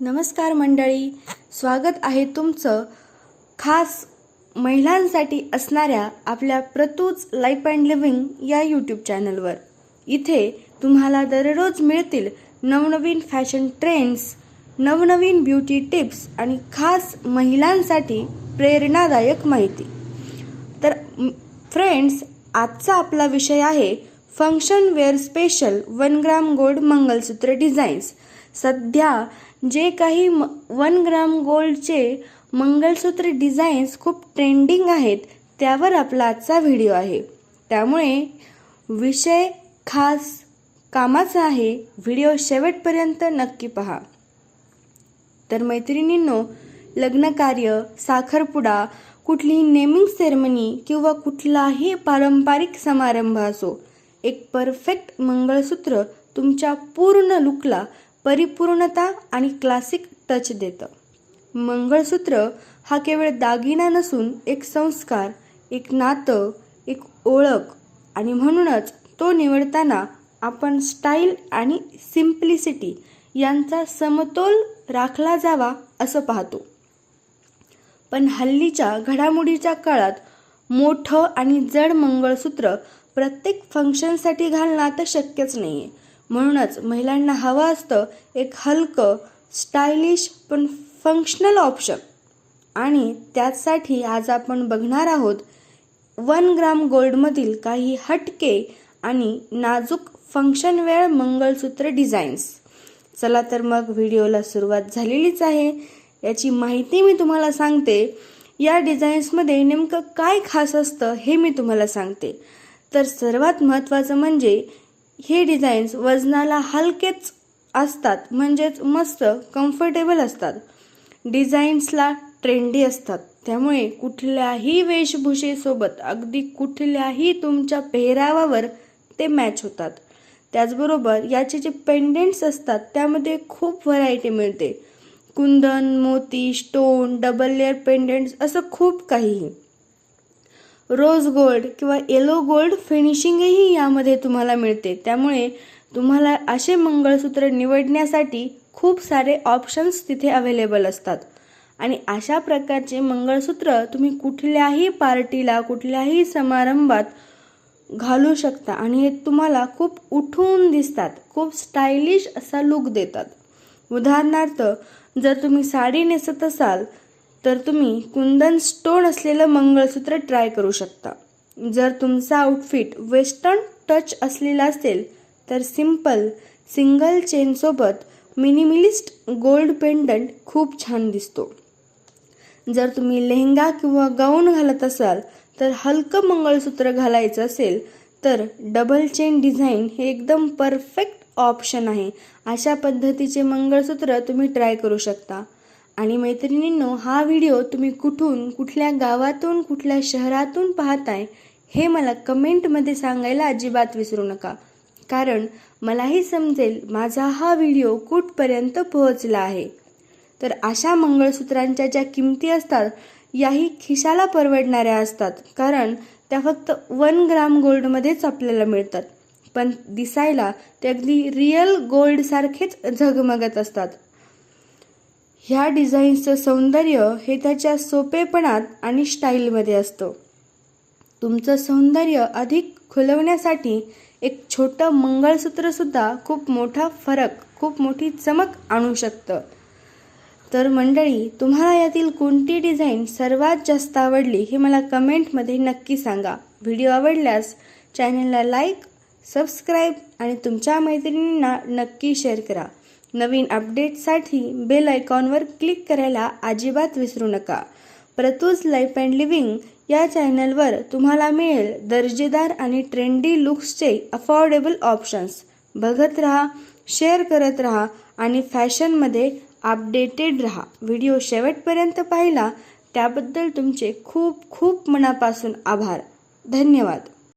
नमस्कार मंडळी. स्वागत आहे तुमचं खास महिलांसाठी असणाऱ्या आपल्या प्रतूज लाईफ अँड लिव्हिंग या यूट्यूब चॅनलवर इथे तुम्हाला दररोज मिळतील नवनवीन फॅशन ट्रेंड्स नवनवीन ब्युटी टिप्स आणि खास महिलांसाठी प्रेरणादायक माहिती. तर फ्रेंड्स आजचा आपला विषय आहे function wear special one gram gold mangalsutra designs सध्या जे काही म वन ग्राम गोल्डचे मंगलसूत्र डिझाईन्स खूप ट्रेंडिंग आहेत त्यावर आपला आजचा व्हिडिओ आहे. त्यामुळे विषय खास कामाचा आहे. व्हिडिओ शेवटपर्यंत नक्की पहा. तर मैत्रिणींनो लग्नकार्य साखरपुडा कुठलीही नेमिंग सेरेमनी किंवा कुठलाही पारंपरिक समारंभ असो एक परफेक्ट मंगळसूत्र तुमच्या पूर्ण लुकला परिपूर्णता आणि क्लासिक टच देतं. मंगळसूत्र हा केवळ दागिना नसून एक संस्कार एक नातं एक ओळख आणि म्हणूनच तो निवडताना आपण स्टाईल आणि सिम्प्लिसिटी यांचा समतोल राखला जावा असं पाहतो. पण हल्लीच्या घडामोडीच्या काळात मोठं आणि जड मंगळसूत्र प्रत्येक फंक्शनसाठी घालणं आता शक्यच नाही आहे म्हणूनच महिलांना हवं असतं एक हलकं स्टायलिश पण फंक्शनल ऑप्शन आणि त्यासाठी आज आपण बघणार आहोत वन ग्राम गोल्डमधील काही हटके आणि नाजूक फंक्शन वेळ मंगळसूत्र डिझाईन्स चला तर मग व्हिडिओला सुरुवात झालेलीच आहे. याची माहिती मी तुम्हाला सांगते. या डिझाईन्समध्ये नेमकं काय खास असतं हे मी तुम्हाला सांगते. तर सर्वात महत्त्वाचं म्हणजे हे डिझाईन्स वजनाला हलकेच असतात म्हणजेच मस्त कम्फर्टेबल असतात. डिझाईन्सला ट्रेंडी असतात. त्यामुळे कुठल्याही वेशभूषेसोबत अगदी कुठल्याही तुमच्या पेहरावावर ते मॅच होतात. त्याचबरोबर याचे जे पेंडेंट्स असतात त्यामध्ये खूप व्हरायटी मिळते. कुंदन मोती स्टोन डबल लेअर पेंडेंट्स असं खूप काहीही. रोज गोल्ड किंवा येलो गोल्ड फिनिशिंगही यामध्ये तुम्हाला मिळते. त्यामुळे तुम्हाला असे मंगळसूत्र निवडण्यासाठी खूप सारे ऑप्शन्स तिथे अवेलेबल असतात. आणि अशा प्रकारचे मंगळसूत्र तुम्ही कुठल्याही पार्टीला कुठल्याही समारंभात घालू शकता आणि हे तुम्हाला खूप उठून दिसतात. खूप स्टायलिश असा लुक देतात. उदाहरणार्थ जर तुम्ही साडी नेसत असाल तर तुम्ही कुंदन स्टोन असलेलं मंगळसूत्र ट्राय करू शकता. जर तुमचा आउटफिट वेस्टर्न टच असलेला असेल तर सिंपल सिंगल चेनसोबत मिनिमिलिस्ट गोल्ड पेंडंट खूप छान दिसतो. जर तुम्ही लेहंगा किंवा गाऊन घालत असाल तर हलकं मंगळसूत्र घालायचं असेल तर डबल चेन डिझाईन हे एकदम परफेक्ट ऑप्शन आहे. अशा पद्धतीचे मंगळसूत्र तुम्ही ट्राय करू शकता. आणि मैत्रिणींनो हा व्हिडिओ तुम्ही कुठून कुठल्या गावातून कुठल्या शहरातून पाहताय हे मला कमेंटमध्ये सांगायला अजिबात विसरू नका. कारण मलाही समजेल माझा हा व्हिडिओ कुठपर्यंत पोहोचला आहे. तर अशा मंगळसूत्रांच्या ज्या किमती असतात याही खिशाला परवडणाऱ्या असतात. कारण त्या फक्त वन ग्राम गोल्डमध्येच आपल्याला मिळतात. पण दिसायला ते अगदी रिअल गोल्डसारखेच झगमगत असतात. ह्या डिझाईन्सचं सौंदर्य हे त्याच्या सोपेपणात आणि स्टाईलमध्ये असतं. तुमचं सौंदर्य अधिक खुलवण्यासाठी एक छोटं मंगळसूत्रसुद्धा खूप मोठा फरक खूप मोठी चमक आणू शकतं. तर मंडळी तुम्हाला यातील कोणती डिझाईन सर्वात जास्त आवडली हे मला कमेंटमध्ये नक्की सांगा. व्हिडिओ आवडल्यास चॅनलला लाईक सबस्क्राईब आणि तुमच्या मैत्रिणींना नक्की शेअर करा. नवीन अपडेटसाठी बेल आयकॉनवर क्लिक करायला अजिबात विसरू नका. प्रतूज लाईफ अँड लिव्हिंग या चॅनलवर तुम्हाला मिळेल दर्जेदार आणि ट्रेंडी लुक्सचे अफोर्डेबल ऑप्शन्स. बघत राहा शेअर करत राहा आणि फॅशनमध्ये अपडेटेड राहा. व्हिडिओ शेवटपर्यंत पाहिला त्याबद्दल तुमचे खूप खूप मनापासून आभार. धन्यवाद.